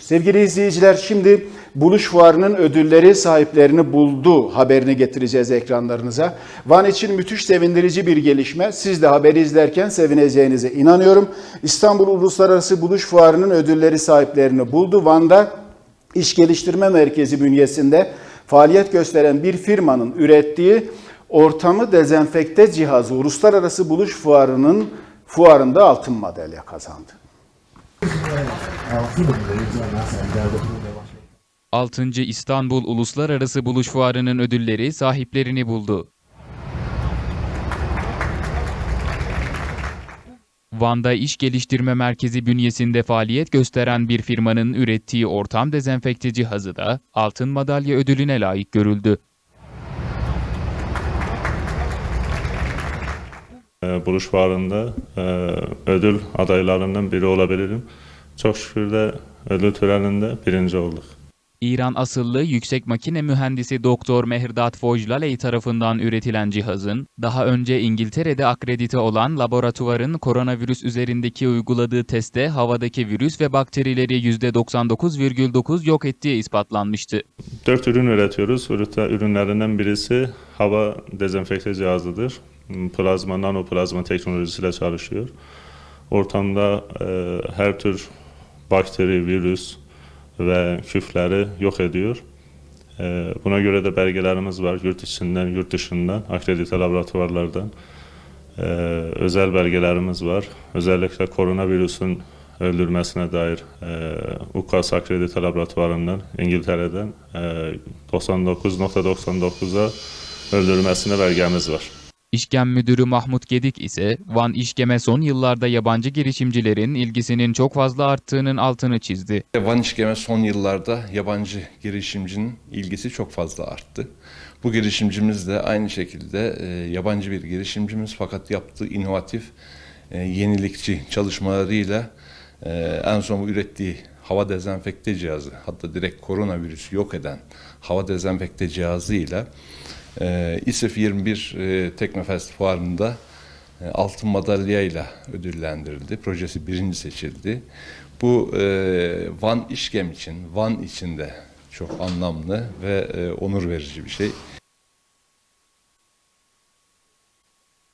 Sevgili izleyiciler şimdi Buluş Fuarı'nın ödülleri sahiplerini buldu haberini getireceğiz ekranlarınıza. Van için müthiş sevindirici bir gelişme. Siz de haberi izlerken sevineceğinize inanıyorum. İstanbul Uluslararası Buluş Fuarı'nın ödülleri sahiplerini buldu. Van'da İş Geliştirme Merkezi bünyesinde faaliyet gösteren bir firmanın ürettiği ortamı dezenfekte cihazı Uluslararası Buluş Fuarı'nın fuarında altın madalya kazandı. 6. İstanbul Uluslararası Buluş Fuarı'nın ödülleri sahiplerini buldu. Van'da İş Geliştirme Merkezi bünyesinde faaliyet gösteren bir firmanın ürettiği ortam dezenfekte cihazı da altın madalya ödülüne layık görüldü. E, Buluş fuarında e, ödül adaylarından biri olabilirim. Çok şükür de ödül töreninde birinci olduk. İran asıllı yüksek makine mühendisi Doktor Mehrdad Fojlaley tarafından üretilen cihazın daha önce İngiltere'de akredite olan laboratuvarın koronavirüs üzerindeki uyguladığı testte havadaki virüs ve bakterileri %99,9 yok ettiği ispatlanmıştı. Dört ürün üretiyoruz. Ürünlerinden birisi hava dezenfekte cihazıdır. Plazma, nanoplazma teknolojisiyle çalışıyor. Ortamda e, her tür bakteri, virüs ve küfleri yok ediyor. E, buna göre de belgelerimiz var. Yurt içinden, yurt dışından, akredite laboratuvarlardan. e, özel belgelerimiz var. Özellikle koronavirüsün öldürmesine dair e, UKAS akredite laboratuvarından İngiltere'den e, 99.99'a öldürmesine belgemiz var. İşgem Müdürü Mahmut Gedik ise Van İşgem'e son yıllarda yabancı girişimcilerin ilgisinin çok fazla arttığının altını çizdi. Van İşgem'e son yıllarda yabancı girişimcinin ilgisi çok fazla arttı. Bu girişimcimiz de aynı şekilde e, yabancı bir girişimcimiz fakat yaptığı inovatif, e, yenilikçi çalışmalarıyla e, en son ürettiği hava dezenfekte cihazı hatta direkt koronavirüs yok eden hava dezenfekte cihazıyla e, İSEF 21 e, Teknofest fuarında e, altın madalyayla ödüllendirildi. Projesi birinci seçildi. Bu e, Van İşgem için, Van için de çok anlamlı ve e, onur verici bir şey.